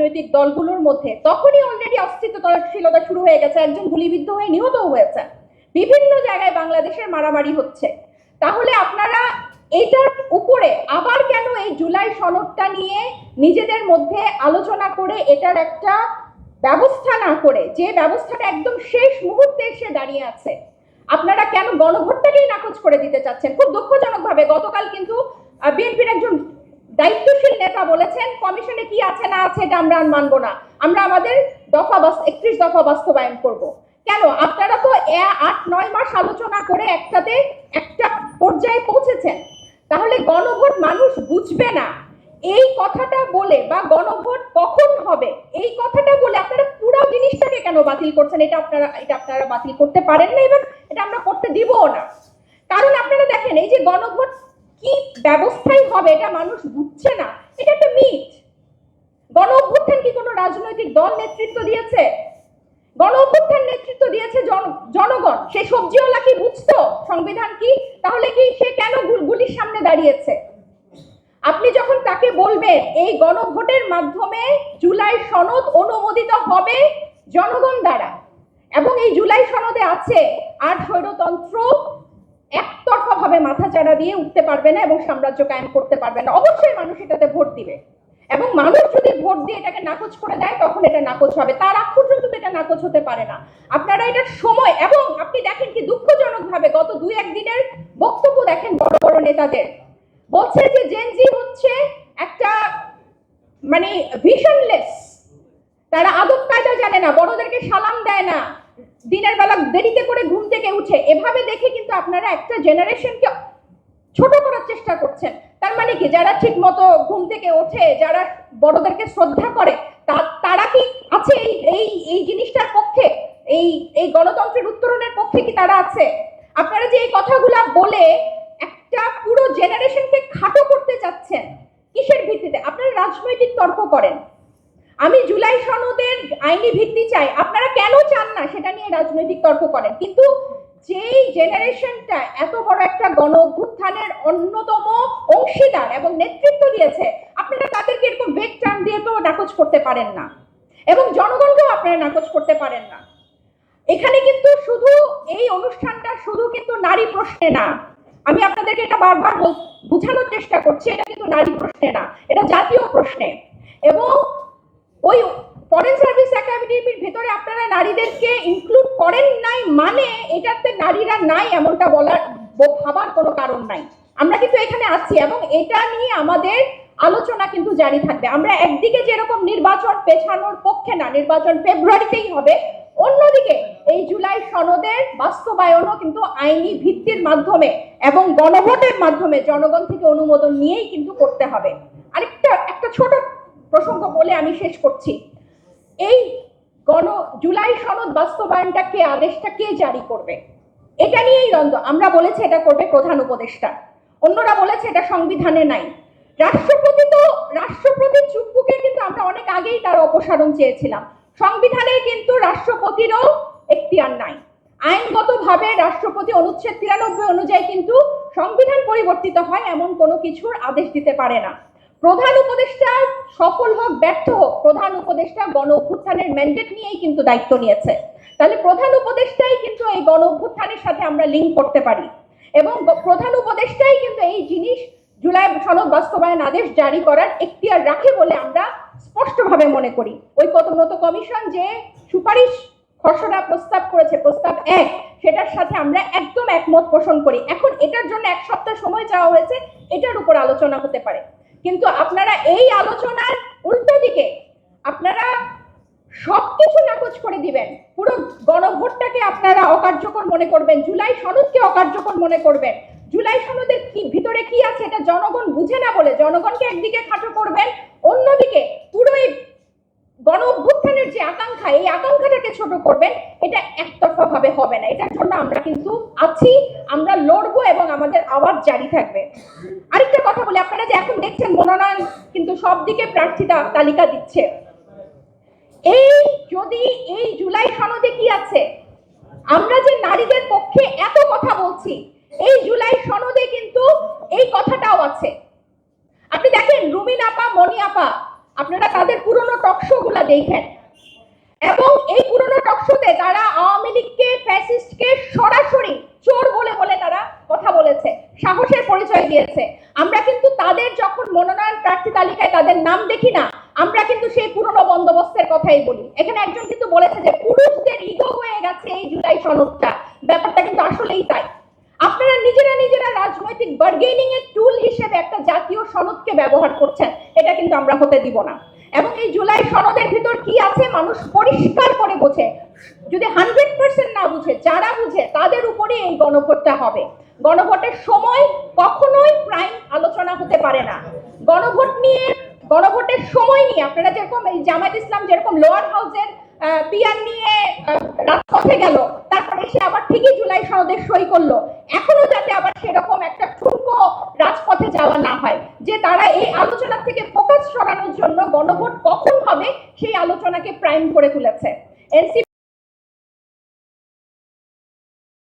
রাজনৈতিক দলগুলোর মধ্যে তখনই অলরেডি অস্তিত্বশীলতা শুরু হয়ে গেছে। একজন গুলিবিদ্ধ হয়ে নিহত হয়েছে বিভিন্ন জায়গায় বাংলাদেশের মারামারি হচ্ছে। তাহলে আপনারা এটার উপরে আবার কেন এই জুলাই সনদটা নিয়ে নিজেদের মধ্যে আলোচনা করে এটার একটা ব্যবস্থা না করে, যে ব্যবস্থাটা একদম শেষ মুহূর্তে এসে দাঁড়িয়ে আছে, আপনারা কেন গণভোটটাকেই নাকচ করে দিতে চাচ্ছেন? খুব দুঃখজনকভাবে গতকাল কিন্তু বিএনপির একজন দায়িত্বশীল নেতা বলেছেন, কমিশনে কি আছে না আছে এটা আমরা আর মানবো না। আমরা আমাদের দফা একত্রিশ দফা বাস্তবায়ন করব। কেন? আপনারা তো আট, নয় মাস আলোচনা করে একটাতে একটা পর্যায়ে পৌঁছেছেন। তাহলে গণভোট মানুষ বুঝবে না। এই কথাটা বলে বা গণভোট কখন হবে? এই কথাটা বলে আপনারা পুরো জিনিসটাকে কেন বাতিল করছেন? এটা আপনারা এটা আপনারা বাতিল করতে পারেন না এবং এটা আমরা করতে দিবও না। কারণ আপনারা দেখেন, এই যে গণভোট কি ব্যবস্থাই হবে এটা মানুষ বুঝছে না। এটা একটা মিথ গণ অভ্যুত্থান কি কোনো রাজনৈতিক দল নেতৃত্ব দিয়েছে? গণ অভ্যুত্থান নেতৃত্ব দিয়েছে জন- জনগণ। সে সবজিওয়ালা কি বুঝতো? সংবিধান কি? তাহলে কি সে কেন গুল- গুলির সামনে দাঁড়িয়েছে? আপনি যখন তাকে বলবেন, এই গণভোটের মাধ্যমে জুলাই সনদ অনুমোদিত হবে জনগণ দ্বারা এবং এই জুলাই সনদে আছে আর স্বৈরতন্ত্র একতরফা ভাবে মাথাচাড়া দিয়ে উঠতে পারবে না এবং সাম্রাজ্য কায়েম করতে পারবে না। অবশ্যই মানুষ এটাতে ভোট দিবে। এবং মানুষ যদি ভোট দিয়ে এটাকে নাকচ করে দেয়, তখন এটা নাকচ হবে। তার আগ পর্যন্ত এটা নাকচ হতে পারে না। আপনারা এটার সময় এবং আপনি দেখেন কি দুঃখজনক ভাবে গত দুই একদিনের বক্তব্য দেখেন বড় বড় নেতাদের। বলছে যে জেনজি হচ্ছে একটা মানে ভিশনলেস তারা আদব কায়দা জানে না, বড়দেরকে সালাম দেয় না। দিনের বেলা দেরিতে করে ঘুম থেকে উঠে, এভাবে দেখে কিন্তু আপনারা একটা জেনারেশনকে ছোট করার চেষ্টা করছেন। তার মানে কি? যারা ঠিক মতো ঘুম থেকে ওঠে, যারা বড়দেরকে শ্রদ্ধা করে তারা কি আছে এই এই এই জিনিসটার পক্ষে? এই এই গণতন্ত্রের উত্তরণের পক্ষে কি তারা আছে? আপনারা যে এই কথাগুলা বলে একটা পুরো জেনারেশনকে খাটো করতে চাচ্ছেন, কিসের ভিত্তিতে? আপনারা রাজনৈতিক তর্ক করেন। আমি জুলাই সনদের আইনি ভিত্তি চাই। আপনারা কেন চান না সেটা নিয়ে রাজনৈতিক তর্ক করেন? কিন্তু যেই জেনারেশনটা এত বড় একটা গণ অভ্যুত্থানের অন্যতম অংশীদার এবং নেতৃত্ব দিয়েছে, আপনারা তাদেরকে এরকম বেগ টান দিয়ে তো নাকচ করতে পারেন না। এবং জনগণকেও আপনারা নাকচ করতে পারেন না। এখানে কিন্তু শুধু এই অনুষ্ঠানটা শুধু কিন্তু নারী প্রশ্নে না। আমি আপনাদেরকে এটা বারবার বোঝানোর চেষ্টা করছি, এটা কিন্তু নারী প্রশ্নে না, এটা জাতীয় প্রশ্নে। এবং ওই ফরেন সার্ভিস একাডেমির ভিতরে আপনারা নারীদেরকে ইনক্লুড করেন নাই মানে এটাতে নারীরা নাই এমনটা বলার ভাবার কোনো কারণ নাই। আমরা কিন্তু এখানে আছি এবং এটা নিয়ে আমাদের আলোচনা কিন্তু জারি থাকবে। আমরা একদিকে যেরকম নির্বাচন পেছানোর পক্ষে না, নির্বাচন ফেব্রুয়ারিতেই হবে, অন্যদিকে এই জুলাই সনদের বাস্তবায়নও কিন্তু আইনি ভিত্তির মাধ্যমে এবং গণভোটের মাধ্যমে জনগণ থেকে অনুমোদন নিয়েই কিন্তু করতে হবে। আরেকটা, একটা ছোট প্রসঙ্গ বলে আমি শেষ করছি। এই গণ জুলাই সনদ বাস্তবায়নটা কে আদেশটা কে জারি করবে? এটা নিয়েই দ্বন্দ্ব। আমরা বলেছি এটা করবে প্রধান উপদেষ্টা। অন্যরা বলেছে এটা সংবিধানে নাই। রাষ্ট্রপতি তো রাষ্ট্রপতির চুক্কুকে কিন্তু আমরা অনেক আগেই তার অপসারণ চেয়েছিলাম। সংবিধানে কিন্তু রাষ্ট্রপতিরও এখতিয়ার নাই। আইনগতভাবে রাষ্ট্রপতি অনুচ্ছেদ তিরানব্বই অনুযায়ী কিন্তু সংবিধান পরিবর্তিত হয় এমন কোনো কিছুর আদেশ দিতে পারে না। প্রধান উপদেষ্টা সফল হোক ব্যর্থ হোক, প্রধান উপদেষ্টা গণ অভ্যুত্থানের ম্যান্ডেট নিয়েই কিন্তু দায়িত্ব নিয়েছে। তাহলে প্রধান উপদেষ্টাই কিন্তু এই গণ অভ্যুত্থানের সাথে আমরা লিঙ্ক করতে পারি। এবং প্রধান উপদেষ্টাই কিন্তু এই জিনিস জুলাই সনদ বাস্তবায়ন আদেশ জারি করার এখতিয়ার রাখে বলে আমরা স্পষ্টভাবে মনে করি। ওই প্রথমত কমিশন যে সুপারিশ খসড়া প্রস্তাব করেছে, প্রস্তাব এক, সেটার সাথে আমরা একদম একমত পোষণ করি। এখন এটার জন্য এক সপ্তাহ সময় চাওয়া হয়েছে, এটার উপর আলোচনা হতে পারে। কিন্তু আপনারা এই আলোচনার উল্টো দিকে আপনারা সবকিছু নাকচ করে দিবেন। পুরো গণভোটটাকে আপনারা অকার্যকর মনে করবেন। জুলাই সনদকে অকার্যকর মনে করবেন। জুলাই সনদের কি ভিতরে কি আছে এটা জনগণ বুঝে না বলে জনগণকে একদিকে খাটো করবেন, অন্যদিকে পুরো এই গণ অভ্যুত্থানের যে আকাঙ্ক্ষা, এই আকাঙ্ক্ষাটাকে ছোট করবেন, এটা একতরফা ভাবে হবে না। এটার জন্য আমরা কিন্তু আছি, আমরা লড়বো এবং আমাদের আওয়াজ জারি থাকবে। আরেকটা কথা বলি, আপনারা যে এখন দেখছেন মনোনয়ন কিন্তু সব দিকে প্রার্থীতা তালিকা দিচ্ছে। এই যদি এই জুলাই সনদে কি আছে? আমরা যে নারীদের পক্ষে এত কথা বলছি, এই জুলাই সনদে কিন্তু এই কথাটাও আছে। আপনি দেখেন রুমিন আপা মনি আপা আপনারা তাদের পুরনো টকশো গুলা দেখেন। এবং এই পুরনো টকশোতে তারা আওয়ামী লীগকে ফ্যাসিস্টকে সরাসরি চোর বলে বলে তারা কথা বলেছে, সাহসের পরিচয় দিয়েছে। আমরা কিন্তু তাদের যখন মনোনয়ন প্রার্থী তালিকায় তাদের নাম দেখি না, আমরা কিন্তু সেই পুরনো বন্দোবস্তের কথাই বলি। এখানে একজন কিন্তু বলেছে যে পুরুষদের ইগো হয়ে গেছে এই জুলাই সনদটা। ব্যাপারটা কিন্তু আসলেই তাই। নিজেরা নিজেরা রাজনৈতিক বার্গেনিং এর টুল হিসেবে একটা জাতীয় সনদকে ব্যবহার করছেন, এটা কিন্তু আমরা হতে দিব না। এবং এই জুলাই সনদের ভিতর কি আছে, মানুষ পরিষ্কার করে বোঝে। যদি হান্ড্রেড পার্সেন্ট না বুঝে, যারা বুঝে, তাদের উপরে এই গণভোটটা হবে। গণভোটের সময় কখনোই প্রাইম আলোচনা হতে পারে না। গণভোট নিয়ে, গণভোটের সময় নিয়ে, আপনারা যেরকম এই জামায়াত ইসলাম যেরকম লোয়ার হাউসের পিয়ার নিয়ে রাজপথে গেল তারপরে সে আবার ঠিকই জুলাই সনদে সই করল। এখনও যাতে আবার সেরকম একটা ঠুনকো রাজপথে যাওয়া না হয়। যে তারা এই আলোচনা থেকে ফোকাস সরানোর জন্য গণভোট কখন হবে সেই আলোচনাকে প্রাইম করে তুলেছে। এনসি